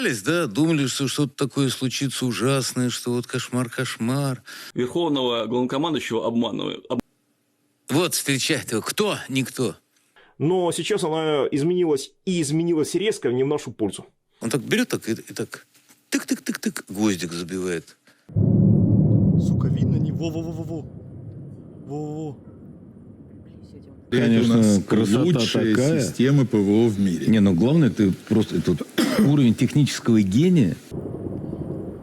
испугались, да, думали, что что-то такое случится ужасное, что вот кошмар-кошмар. Верховного главнокомандующего обманывают. Об- Вот встречает его. Кто? Никто. Но сейчас она изменилась и изменилась резко не в нашу пользу. Он так берет так и, и так тык-тык-тык-тык, гвоздик забивает. Сука, видно не во-во-во-во-во. Во-во-во. Конечно, у нас красота лучшие такая. системы ПВО в мире. Не, ну главное, ты просто этот уровень технического гения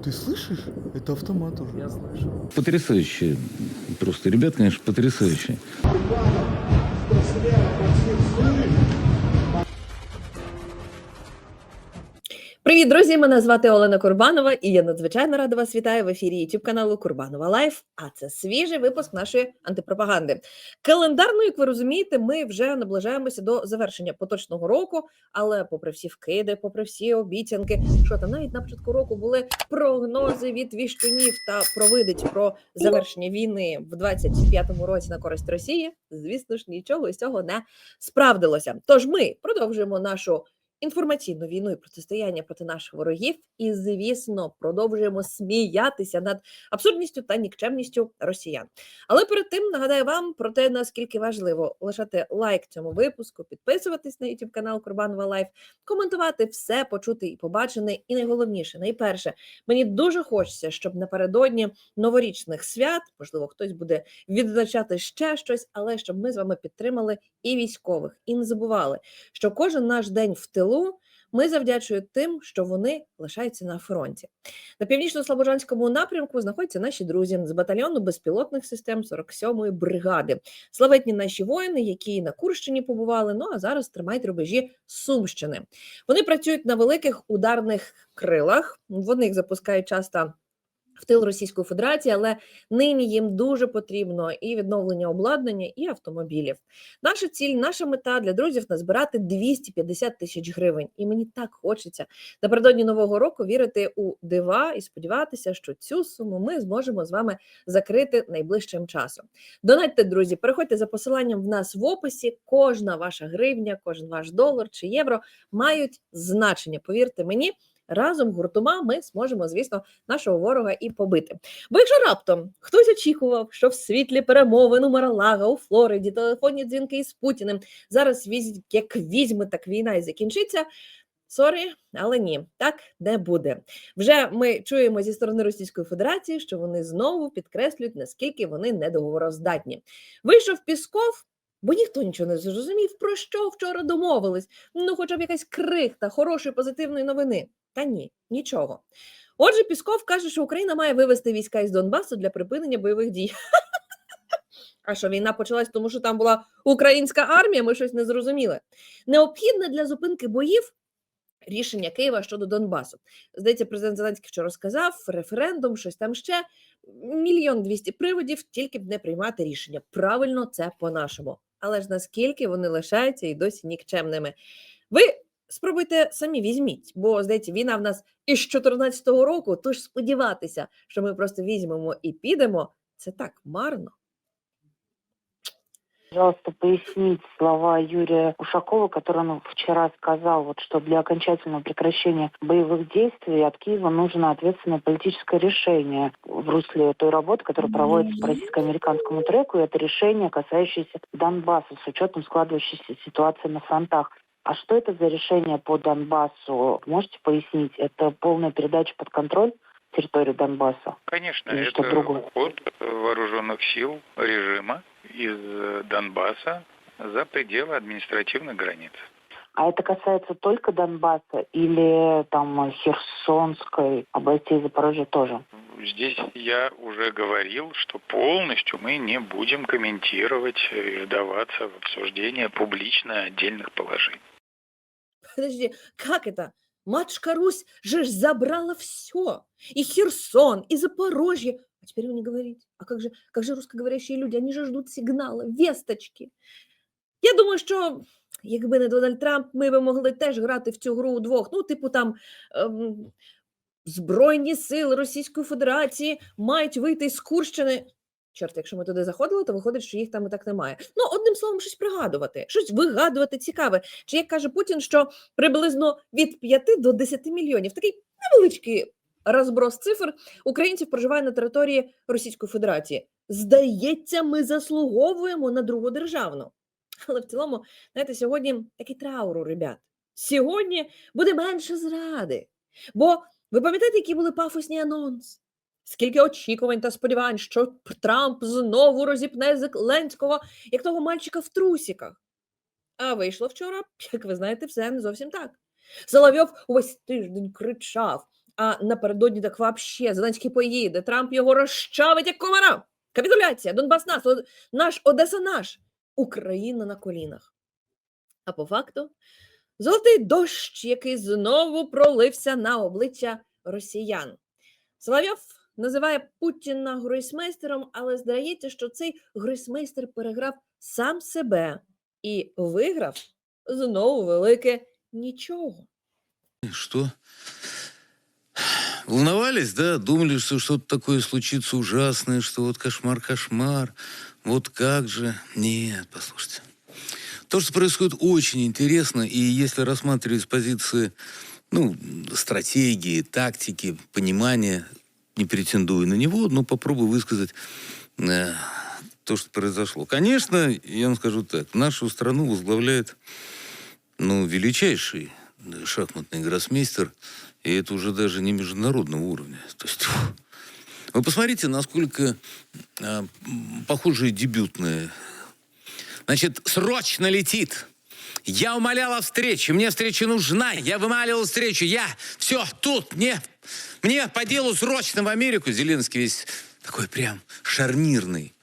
Ты слышишь? Это автомат уже. Я слышу. потрясающий. Просто ребят, конечно, потрясающие. Привіт, друзі! Мене звати Олена Курбанова, і я надзвичайно рада вас вітаю в ефірі youtube каналу Курбанова Лайф. А це свіжий випуск нашої антипропаганди. Календарно, як ви розумієте, ми вже наближаємося до завершення поточного року. Але, попри всі вкиди, попри всі обіцянки, що там навіть на початку року були прогнози від віщунів та провидить про завершення війни в 25-му році на користь Росії. Звісно ж, нічого з цього не справдилося. Тож ми продовжуємо нашу інформаційну війну і протистояння проти наших ворогів, і, звісно, продовжуємо сміятися над абсурдністю та нікчемністю росіян. Але перед тим нагадаю вам про те, наскільки важливо лишати лайк цьому випуску, підписуватись на YouTube канал Курбанова Лайф, коментувати все почути і побачене. І найголовніше, найперше, мені дуже хочеться, щоб напередодні новорічних свят, можливо, хтось буде відзначати ще щось, але щоб ми з вами підтримали і військових, і не забували, що кожен наш день в тилу ми завдячуємо тим, що вони лишаються на фронті. На північно-слобожанському напрямку знаходяться наші друзі з батальйону безпілотних систем 47-ї бригади. Славетні наші воїни, які на Курщині побували. Ну а зараз тримають рубежі Сумщини. Вони працюють на великих ударних крилах. Вони їх запускають часто. В тил Російської Федерації, але нині їм дуже потрібно і відновлення обладнання, і автомобілів. Наша ціль, наша мета для друзів назбирати 250 тисяч гривень. І мені так хочеться напередодні нового року вірити у дива і сподіватися, що цю суму ми зможемо з вами закрити найближчим часом. Донатьте, друзі, переходьте за посиланням в нас в описі. Кожна ваша гривня, кожен ваш долар чи євро мають значення. Повірте мені. Разом гуртома ми зможемо, звісно, нашого ворога і побити. Бо якщо раптом хтось очікував, що в світлі перемовин у Маралага, у Флориді, телефонні дзвінки із Путіним зараз візь, як візьме, так війна і закінчиться. Сорі, але ні, так не буде. Вже ми чуємо зі сторони Російської Федерації, що вони знову підкреслюють, наскільки вони недоговороздатні. Вийшов Пісков, бо ніхто нічого не зрозумів, про що вчора домовились. Ну, хоча б якась крихта хорошої позитивної новини. Та ні, нічого. Отже, Пісков каже, що Україна має вивести війська із Донбасу для припинення бойових дій. А що війна почалась, тому що там була українська армія, ми щось не зрозуміли. Необхідне для зупинки боїв рішення Києва щодо Донбасу. Здається, президент Зеленський вчора сказав референдум, щось там ще. Мільйон двісті приводів, тільки б не приймати рішення. Правильно, це по-нашому. Але ж наскільки вони лишаються і досі нікчемними? Ви спробуйте самі візьміть, бо здається, війна в нас із 2014 року. Тож сподіватися, що ми просто візьмемо і підемо, це так марно. Пожалуйста, пояснить слова Юрия Ушакова, которые он вчера сказал, вот, что для окончательного прекращения боевых действий от Киева нужно ответственное политическое решение в русле той работы, которая проводится по российско-американскому треку, и это решение, касающееся Донбасса с учетом складывающейся ситуации на фронтах. А что это за решение по Донбассу? Можете пояснить? Это полная передача под контроль территории Донбасса? Конечно, Или это другое? уход вооруженных сил режима из э, Донбасса за пределы административных границ. А это касается только Донбасса или там Херсонской областей Запорожья тоже? Здесь я уже говорил, что полностью мы не будем комментировать и вдаваться в обсуждение публично отдельных положений. Подожди, как это? Матушка Русь же ж забрала все. И Херсон, и Запорожье. А теперь вы не говорите. А как же, как же русскоговорящие люди? Они же ждут сигнала, весточки. Я думаю, що якби не Дональд Трамп, ми би могли теж грати в цю гру удвох. Ну, типу, там ем, Збройні сили Російської Федерації мають вийти з Курщини. Чорт, якщо ми туди заходили, то виходить, що їх там і так немає. Ну, одним словом, щось пригадувати, щось вигадувати цікаве. Чи як каже Путін, що приблизно від 5 до 10 мільйонів такий невеличкий розброс цифр українців проживає на території Російської Федерації. Здається, ми заслуговуємо на другу державну. Але в цілому, знаєте, сьогодні такий траур у ребят. Сьогодні буде менше зради. Бо ви пам'ятаєте, які були пафосні анонси? Скільки очікувань та сподівань, що Трамп знову розіпне Зеленського, як того мальчика в трусіках. А вийшло вчора, як ви знаєте, все не зовсім так. Соловйов увесь тиждень кричав, а напередодні так вообще Зеленський поїде, Трамп його розчавить як комара. Капітуляція, Донбас наш, О- наш, Одеса наш, Україна на колінах. А по факту золотий дощ, який знову пролився на обличчя росіян. Соловйов називає Путіна гройсмейстером, але здається, що цей гройсмейстер переграв сам себе і виграв знову велике нічого. Что? Волновались, да? Думали, что что-то такое случится ужасное, что вот кошмар, кошмар. Вот как же. Нет, послушайте. То, что происходит, очень интересно. И если рассматривать с позиции ну, стратегии, тактики, понимания, не претендую на него, но попробую высказать э, то, что произошло. Конечно, я вам скажу так, нашу страну возглавляет ну, величайший шахматный гроссмейстер, и это уже даже не международного уровня. То есть, вы посмотрите, насколько а, м, похожие дебютные. Значит, срочно летит. Я умолял о встрече, мне встреча нужна, я вымаливал встречу, я все тут, мне, мне по делу срочно в Америку. Зеленский весь такой прям шарнирный.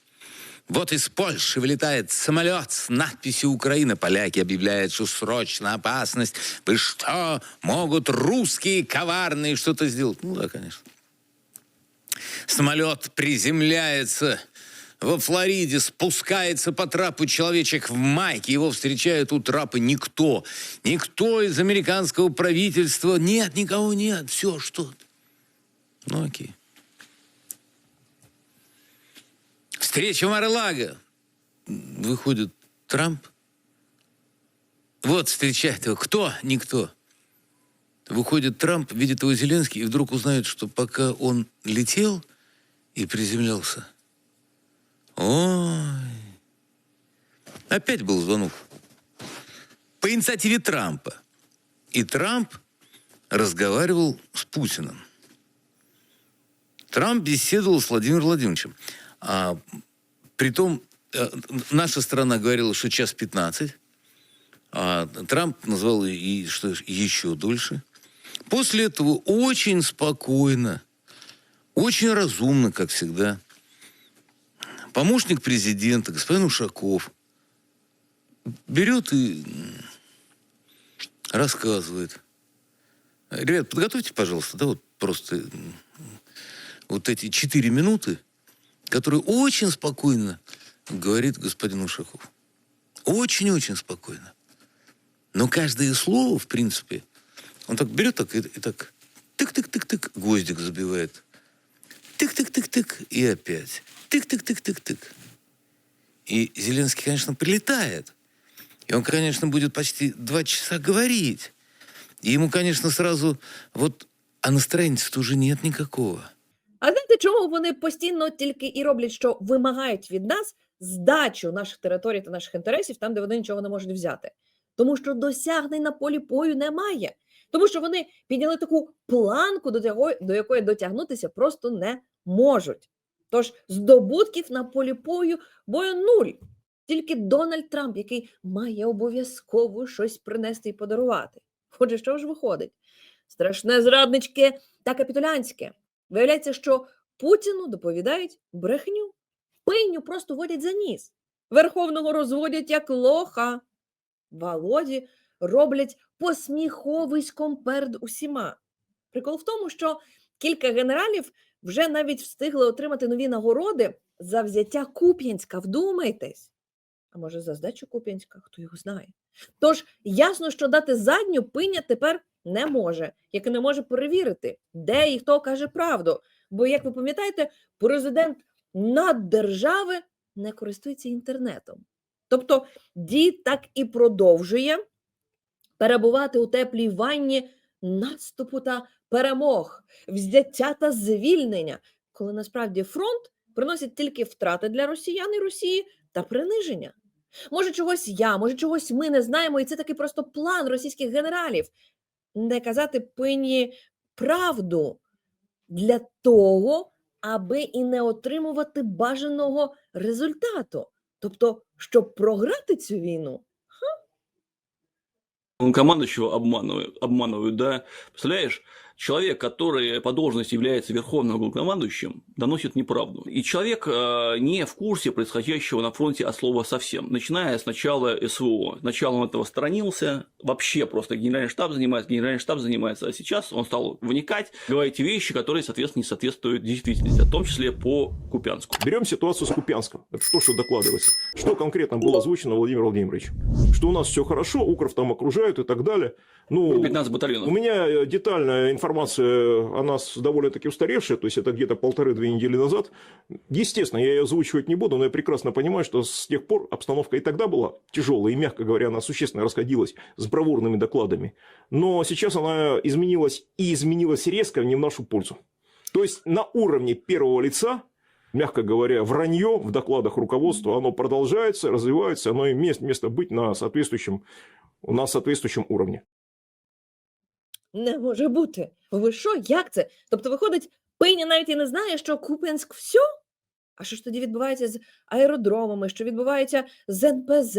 Вот из Польши вылетает самолет с надписью «Украина». Поляки объявляют, что срочно опасность. Вы что, могут русские коварные что-то сделать? Ну да, конечно. Самолет приземляется во Флориде, спускается по трапу человечек в майке. Его встречает у трапа никто. Никто из американского правительства. Нет, никого нет. Все, что? Ну окей. Встреча Мар-Лаго. Выходит Трамп. Вот встречает его. Кто? Никто. Выходит Трамп, видит его Зеленский, и вдруг узнает, что пока он летел и приземлялся, ой, опять был звонок. По инициативе Трампа. И Трамп разговаривал с Путиным. Трамп беседовал с Владимиром Владимировичем. А, притом, э, наша страна говорила, что час 15, а Трамп назвал и что еще дольше. После этого очень спокойно, очень разумно, как всегда, помощник президента, господин Ушаков, берет и рассказывает. Ребят, подготовьте, пожалуйста, да, вот просто вот эти четыре минуты, которые очень спокойно говорит господин Ушаков. Очень-очень спокойно. Но каждое слово, в принципе, он так берет так и, и так тык-тык-тык-тык, гвоздик забивает. Тык-тык-тык-тык, и опять. Тык-тык-тык-тык-тык. И Зеленский, конечно, прилетает. И он, конечно, будет почти два часа говорить. И ему, конечно, сразу вот... А настроения-то уже нет никакого. А знаєте, чому вони постійно тільки і роблять, що вимагають від нас здачу наших територій та наших інтересів там, де вони нічого не можуть взяти? Тому що досягнень на полі бою немає. Тому що вони підняли таку планку, до, якої дотягнутися просто не можуть. Тож здобутків на полі бою бою нуль. Тільки Дональд Трамп, який має обов'язково щось принести і подарувати. Отже, що ж виходить? Страшне зраднички та капітулянське. Виявляється, що Путіну доповідають брехню. Пиню просто водять за ніс. Верховного розводять як лоха. Володі роблять посміховиськом перед усіма. Прикол в тому, що кілька генералів вже навіть встигли отримати нові нагороди за взяття Куп'янська. Вдумайтесь. А може, за здачу Куп'янська, хто його знає. Тож ясно, що дати задню пиня тепер не може, як і не може перевірити, де і хто каже правду. Бо, як ви пам'ятаєте, президент наддержави не користується інтернетом. Тобто дід так і продовжує перебувати у теплій ванні наступу та перемог, взяття та звільнення, коли насправді фронт приносить тільки втрати для росіян і Росії та приниження. Може, чогось я, може, чогось ми не знаємо, і це такий просто план російських генералів не казати пині правду для того, аби і не отримувати бажаного результату. Тобто, щоб програти цю війну, Главнокомандующего обманывают, обманывают, да. Представляешь, человек, который по должности является верховным главнокомандующим, доносит неправду. И человек э, не в курсе происходящего на фронте от слова совсем. Начиная с начала СВО. Сначала он этого сторонился, вообще просто генеральный штаб занимается, генеральный штаб занимается. А сейчас он стал вникать, говорить вещи, которые, соответственно, не соответствуют действительности, в том числе по Купянску. Берем ситуацию с Купянском. Это то, что докладывается. Что конкретно было озвучено Владимиром Владимировичем? Что у нас все хорошо, Укров там окружают и так далее. Ну, 15 у батальонов. меня э, детальная информация о нас довольно-таки устаревшая, то есть это где-то полторы-две недели назад. Естественно, я ее озвучивать не буду, но я прекрасно понимаю, что с тех пор обстановка и тогда была тяжелая, и, мягко говоря, она существенно расходилась с бравурными докладами. Но сейчас она изменилась и изменилась резко не в нашу пользу. То есть на уровне первого лица мягко говоря, вранье в докладах руководства, оно продолжается, развивается, оно имеет место быть на соответствующем, на соответствующем уровне. Не може бути. Ви що? Як це? Тобто, виходить, пиня навіть і не знає, що Куп'янськ все? А що ж тоді відбувається з аеродромами, що відбувається з НПЗ?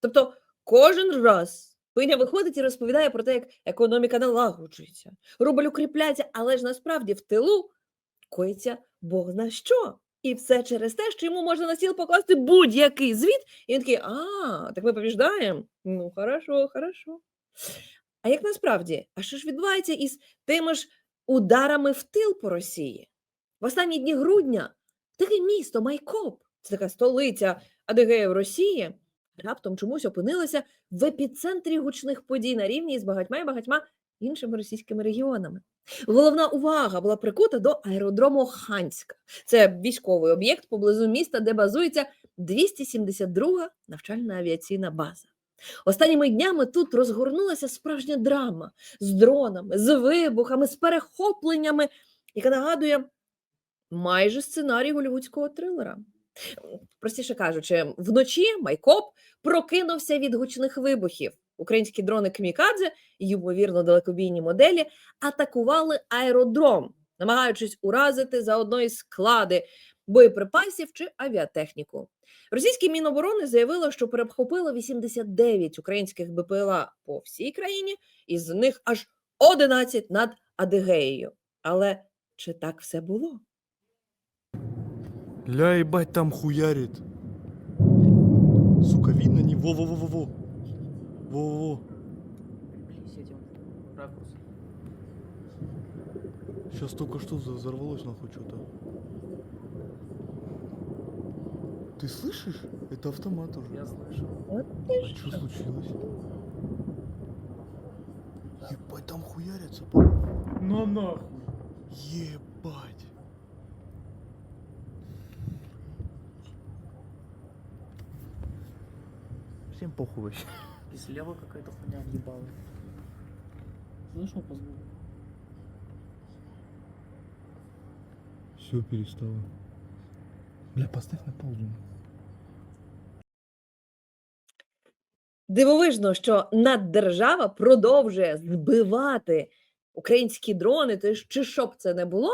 Тобто, кожен раз пиня виходить і розповідає про те, як економіка налагоджується, рубль укріпляється, але ж насправді в тилу коїться Бог зна що. І все через те, що йому можна на стіл покласти будь-який звіт, і він такий, а, так ми побіждаємо? Ну, хорошо, хорошо. А як насправді? А що ж відбувається із тими ж ударами в тил по Росії? В останні дні грудня таке місто Майкоп, це така столиця Адигея в Росії, раптом чомусь опинилося в епіцентрі гучних подій на рівні з багатьма і багатьма іншими російськими регіонами. Головна увага була прикута до аеродрому Ханська. Це військовий об'єкт поблизу міста, де базується 272 навчальна авіаційна база. Останніми днями тут розгорнулася справжня драма з дронами, з вибухами, з перехопленнями, яка нагадує майже сценарій голівудського трилера. Простіше кажучи, вночі Майкоп прокинувся від гучних вибухів. Українські дрони Кмікадзе, ймовірно, далекобійні моделі, атакували аеродром, намагаючись уразити заодно і склади боєприпасів чи авіатехніку. Російське Міноборони заявило, що перехопило 89 українських БПЛА по всій країні, із них аж 11 над Адигеєю. Але чи так все було? Ля, ебать, там хуярит. Сука, видно не... Во-во-во-во-во. Во-во-во. Сейчас только что взорвалось нахуй что-то. Ты слышишь? Это автомат уже. Я слышу. А что случилось? Ебать, там хуярятся. Ну нахуй. Ебать. Всем похуй вообще. И слева какая-то хуйня въебала. Слышал по звуку? Все перестало. Бля, поставь на паузу. Дивовижно, що наддержава продовжує збивати українські дрони, то чи що б це не було,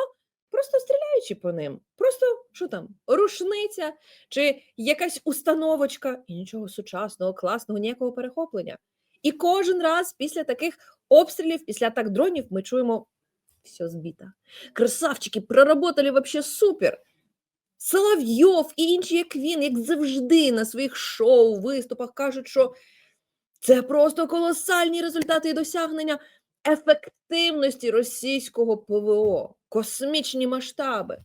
просто стріляючи по ним. Просто що там, рушниця чи якась установочка, і нічого сучасного, класного, ніякого перехоплення. І кожен раз після таких обстрілів, після атак дронів, ми чуємо все збито. Красавчики, проработали вообще супер. Соловйов і інші, як він, як завжди, на своїх шоу, виступах кажуть, що це просто колосальні результати і досягнення ефективності російського ПВО, космічні масштаби.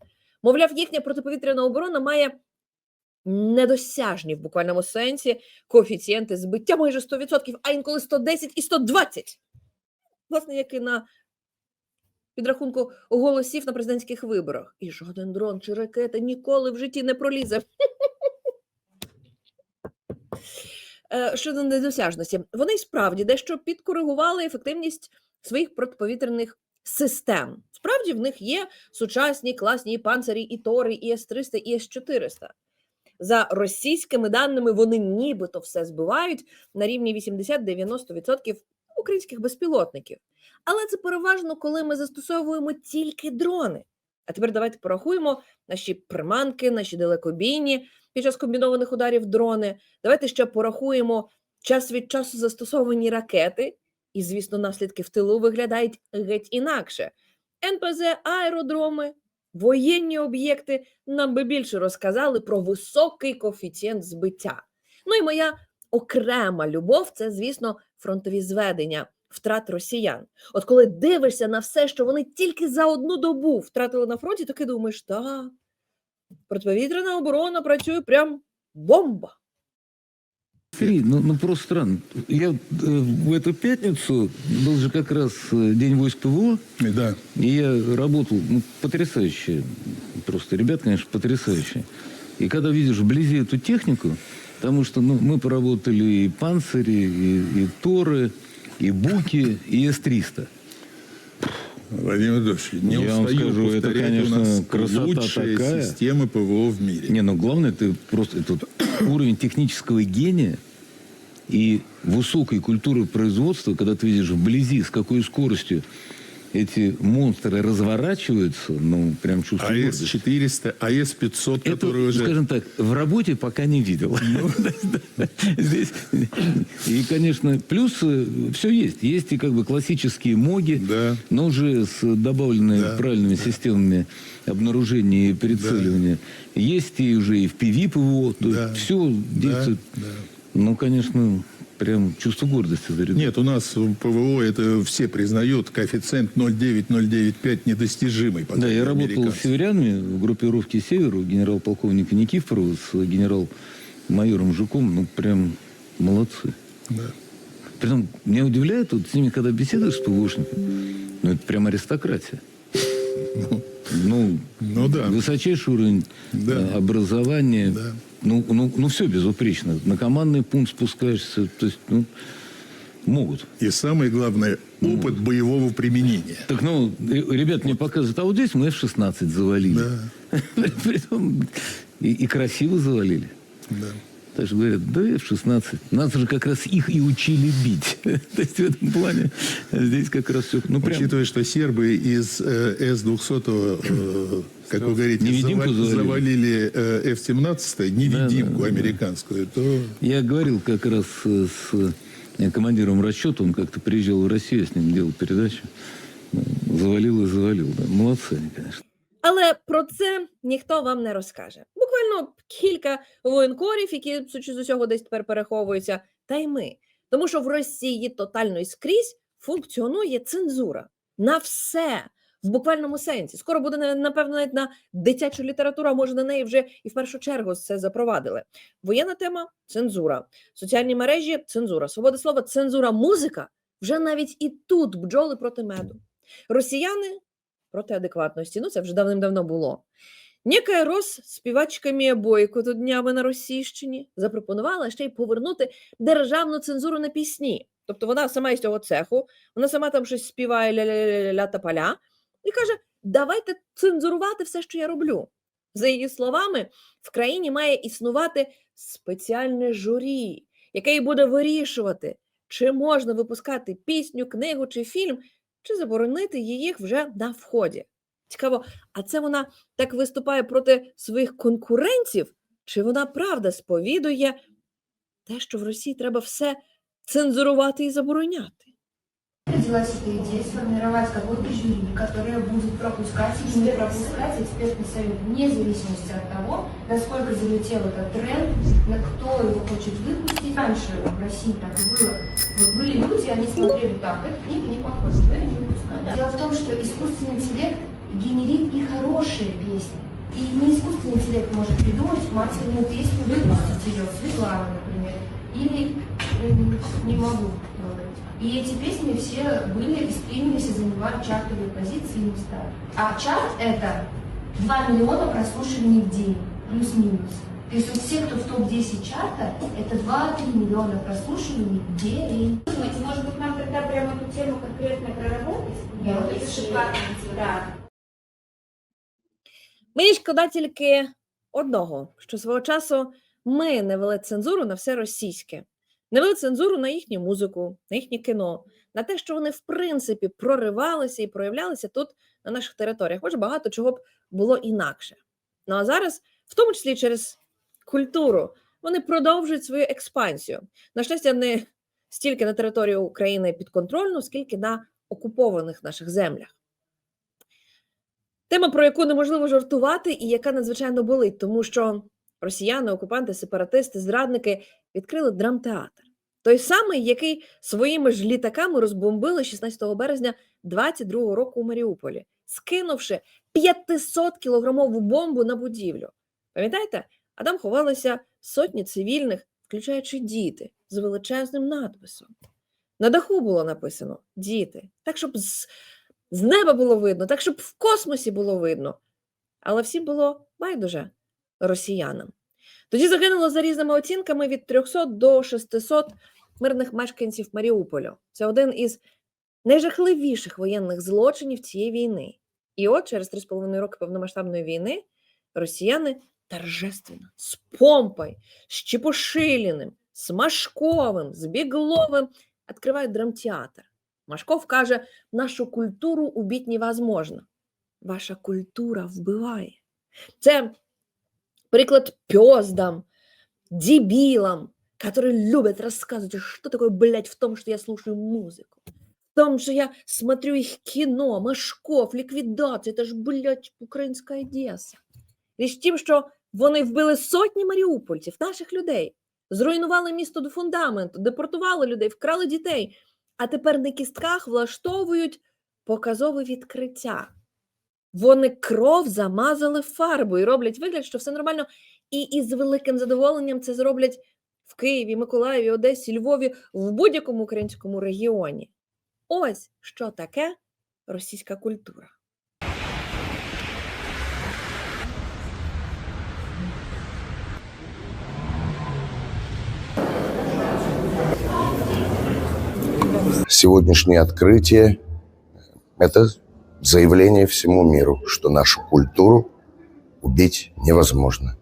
Мовляв, їхня протиповітряна оборона має недосяжні в буквальному сенсі коефіцієнти збиття майже 100%, а інколи 110 і 120. Власне, як і на підрахунку голосів на президентських виборах. І жоден дрон чи ракета ніколи в житті не пролізе. Е, Щодо недосяжності, вони справді дещо підкоригували ефективність своїх протиповітряних систем. Справді в них є сучасні класні панцирі, і Тори, і С-300, і С-400. За російськими даними, вони нібито все збивають на рівні 80-90% українських безпілотників. Але це переважно, коли ми застосовуємо тільки дрони. А тепер давайте порахуємо наші приманки, наші далекобійні під час комбінованих ударів дрони. Давайте ще порахуємо час від часу застосовані ракети, і, звісно, наслідки в тилу виглядають геть інакше. НПЗ, аеродроми, воєнні об'єкти нам би більше розказали про високий коефіцієнт збиття. Ну і моя окрема любов це, звісно, фронтові зведення втрат росіян. От коли дивишся на все, що вони тільки за одну добу втратили на фронті, таки думаєш, та протиповітряна оборона працює прям бомба. Сергей, ну, ну просто странно. Я э, в эту пятницу был же как раз э, День войск ПВО, Да. и я работал, ну, потрясающе. Просто ребят, конечно, потрясающие. И когда видишь вблизи эту технику, потому что ну, мы поработали и панцири, и, и Торы, и Буки, и С-300. Владимир Владимирович, не Я вам скажу, это, конечно, у нас красота такая. система ПВО в мире. Не, ну главное, ты просто этот уровень технического гения и высокой культуры производства, когда ты видишь вблизи, с какой скоростью эти монстры разворачиваются, ну, прям гордости. АС-400, АС-500, Это, которые уже... скажем так, в работе пока не видел. Здесь, и, конечно, плюс все есть. Есть и как бы классические моги, Да. но уже с добавленными Да, правильными системами обнаружения и прицеливания. Есть и уже и в ПВ ПВО. То Да. все действует. да. Ну, конечно, прям чувство гордости за ребят. Нет, у нас в ПВО это все признают, коэффициент 0,9-0,95 недостижимый. по Да, крайней я мере, работал с американцам. северянами в группировке «Север» у генерал-полковника Никифорова с генерал-майором Жуком. Ну, прям молодцы. Да. Притом, меня удивляет, вот с ними, когда беседуешь с ПВОшниками, ну, это прям аристократия. Ну, Ну да. высочайший уровень Да. э, образования. Да. Ну, ну, ну, все безупречно. На командный пункт спускаешься, то есть, ну, могут. И самое главное, опыт боевого применения. Так, ну, э, ребят мне показывают, а вот здесь мы F-16 завалили. Да, Притом и, и красиво завалили. да. Так что говорят, да F-16. Нас же как раз их и учили бить. То есть в этом плане здесь как раз все, ну, прям... Учитывая, что сербы из э, С-200, э, как вы говорите, Невидимку завали- завалили. завалили э, F-17, невидимку да, да. американскую, то Я говорил как раз э, с э, командиром расчета, он как-то приезжал в Россию, я с ним делал передачу. Ну, Завалил и завалил. Да. Молодцы они, конечно. Але про це ніхто вам не розкаже. Буквально кілька воєнкорів, які, сучи з усього, десь тепер переховуються, та й ми. Тому що в Росії тотально і скрізь функціонує цензура на все. В буквальному сенсі. Скоро буде, на- напевно, навіть на дитячу літературу, а може на неї вже і в першу чергу це запровадили. Воєнна тема цензура. Соціальні мережі цензура. Свобода слова, цензура, музика. Вже навіть і тут бджоли проти меду. Росіяни проти адекватності. Ну, це вже давним-давно було. Некая Рос співачка Мія Бойко тут днями на Російщині запропонувала ще й повернути державну цензуру на пісні. Тобто вона сама із цього цеху, вона сама там щось співає ля-ля-ля-ля та поля і каже: давайте цензурувати все, що я роблю. За її словами, в країні має існувати спеціальне журі, яке і буде вирішувати, чи можна випускати пісню, книгу чи фільм, чи заборонити її вже на вході. Цікаво, а це вона так виступає проти своїх конкурентів, чи вона правда сповідує те, що в Росії треба все цензурувати і забороняти? Родилась эта идея сформировать какое-то жюри, которое будет пропускать или не пропускать экспертный совет, вне зависимости от того, насколько залетел этот тренд, на кто его хочет выпустить. Раньше в России так и было. Вот были люди, они смотрели так, эта книга не подходит, мы ее не выпускаем. Дело в том, что искусственный интеллект генерит и хорошие песни. И не искусственный интеллект может придумать матерную песню, выпустить ее, Светлана, например. Или м, не могу говорить. И эти песни все были и стримились и занимали чартовые позиции и места. А чарт это 2 миллиона прослушиваний в день, плюс-минус. То есть вот все, кто в топ-10 чарта, это 2-3 миллиона прослушиваний в день. Может быть, нам тогда прямо эту тему конкретно проработать? Это шикарно. Да. Мені шкода тільки одного, що свого часу ми не вели цензуру на все російське, не вели цензуру на їхню музику, на їхнє кіно, на те, що вони в принципі проривалися і проявлялися тут на наших територіях. Може, багато чого б було інакше. Ну а зараз, в тому числі через культуру, вони продовжують свою експансію. На щастя, не стільки на територію України підконтрольну, скільки на окупованих наших землях. Тема, про яку неможливо жартувати, і яка надзвичайно болить, тому що росіяни, окупанти, сепаратисти, зрадники відкрили драмтеатр. Той самий, який своїми ж літаками розбомбили 16 березня 22 року у Маріуполі, скинувши 500 кілограмову бомбу на будівлю. Пам'ятаєте? А там ховалися сотні цивільних, включаючи діти, з величезним надписом. На даху було написано діти, так, щоб з, з неба було видно, так, щоб в космосі було видно. Але всім було байдуже росіянам. Тоді загинуло за різними оцінками від 300 до 600 мирних мешканців Маріуполю. Це один із найжахливіших воєнних злочинів цієї війни. І от через 3,5 роки повномасштабної війни росіяни торжественно, з помпою, з Чепушиліним, з Машковим, з Бігловим відкривають драмтеатр. Машков каже, нашу культуру убить невозможно. Ваша культура вбиває. Це приклад пёздам, дебилам, которые любят рассказывать, что такое, блядь, в том, что я слушаю музыку. В том, что я смотрю их кино, Машков, ліквідація, це ж, блядь, українська Одеса. Річ в тім, що вони вбили сотні маріупольців, наших людей, зруйнували місто до фундаменту, депортували людей, вкрали дітей, а тепер на кістках влаштовують показове відкриття. Вони кров замазали фарбою роблять вигляд, що все нормально, і із великим задоволенням це зроблять в Києві, Миколаєві, Одесі, Львові, в будь-якому українському регіоні. Ось що таке російська культура. Сегодняшнее открытие – это заявление всему миру, что нашу культуру убить невозможно.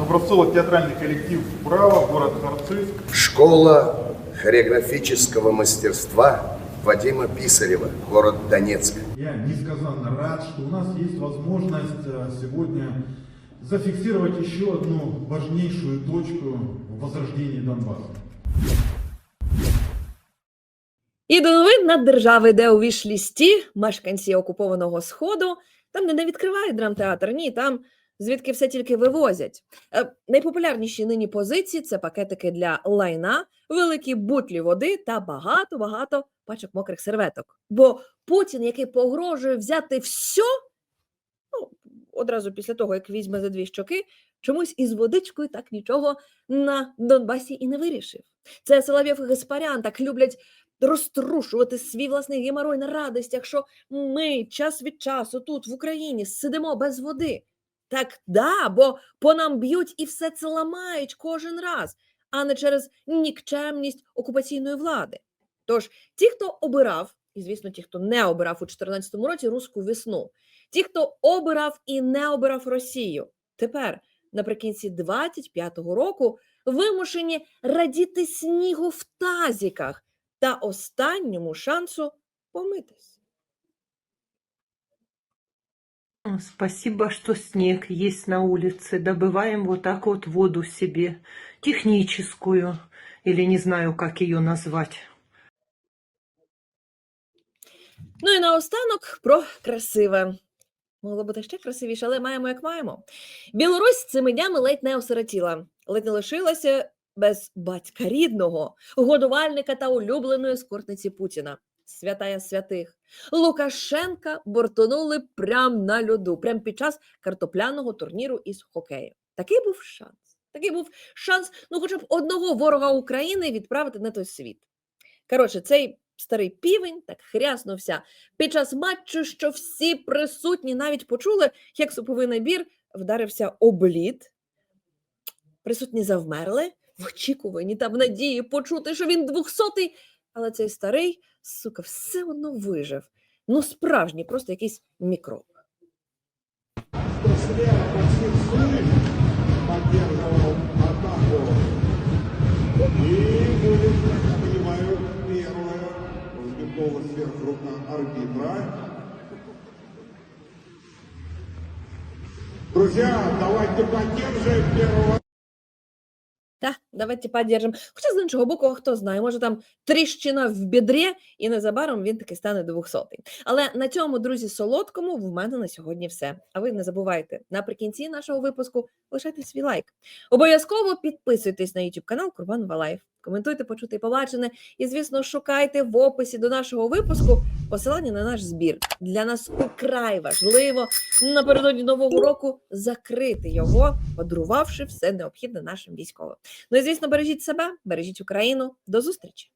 Образцово-театральный коллектив «Браво», город Харциск. Школа хореографического мастерства Вадима Писарева, город Донецк. Я несказанно рад, что у нас есть возможность э, сегодня зафиксировать еще одну важнейшую точку в возрождении Донбасса. І до новин наддержави, де у вішлісті мешканці окупованого сходу, там не відкривають драмтеатр, ні, там звідки все тільки вивозять. Е, найпопулярніші нині позиції це пакетики для лайна, великі бутлі води та багато-багато пачок мокрих серветок. Бо Путін, який погрожує взяти все, одразу після того, як візьме за дві щоки, чомусь із водичкою так нічого на Донбасі і не вирішив. Це Соловйов і Гаспарян так люблять розтрушувати свій власний геморой на радостях, що ми час від часу тут, в Україні, сидимо без води. Так да, бо по нам б'ють і все це ламають кожен раз, а не через нікчемність окупаційної влади. Тож ті, хто обирав, і звісно, ті, хто не обирав у 2014 році руську весну, ті, хто обирав і не обирав Росію, тепер наприкінці 25-го року вимушені радіти снігу в тазіках та останньому шансу помитись. Спасибо, что снег есть на улице. Добываем вот так вот воду себе. Техническую. Или не знаю, как ее назвать. Ну і наостанок про красиве. Могло бути ще красивіше, але маємо як маємо. Білорусь цими днями ледь не осиротіла, ледь не лишилася без батька рідного, годувальника та улюбленої скортниці Путіна. Святая святих. Лукашенка бортонули прямо на льоду, прямо під час картопляного турніру із хокею. Такий був шанс. Такий був шанс, ну, хоча б одного ворога України відправити на той світ. Коротше, цей старий півень так хряснувся під час матчу, що всі присутні навіть почули, як суповий набір вдарився об лід. Присутні завмерли в очікуванні та в надії почути, що він двохсотий, але цей старий, сука, все одно вижив. Ну, справжній, просто якийсь мікроб. Сверху рука арбитра. Друзья, давайте поддержим первого Та, давайте поддержим. Хоча з іншого боку, хто знає, може там тріщина в бідрі, і незабаром він таки стане двохсотий. Але на цьому, друзі, солодкому в мене на сьогодні все. А ви не забувайте наприкінці нашого випуску лишайте свій лайк. Обов'язково підписуйтесь на YouTube канал Курбанова Лайф. Коментуйте, почути і побачене. І, звісно, шукайте в описі до нашого випуску посилання на наш збір. Для нас украй важливо напередодні нового року закрити його, подарувавши все необхідне нашим військовим. Ну і звісно, бережіть себе, бережіть Україну. До зустрічі!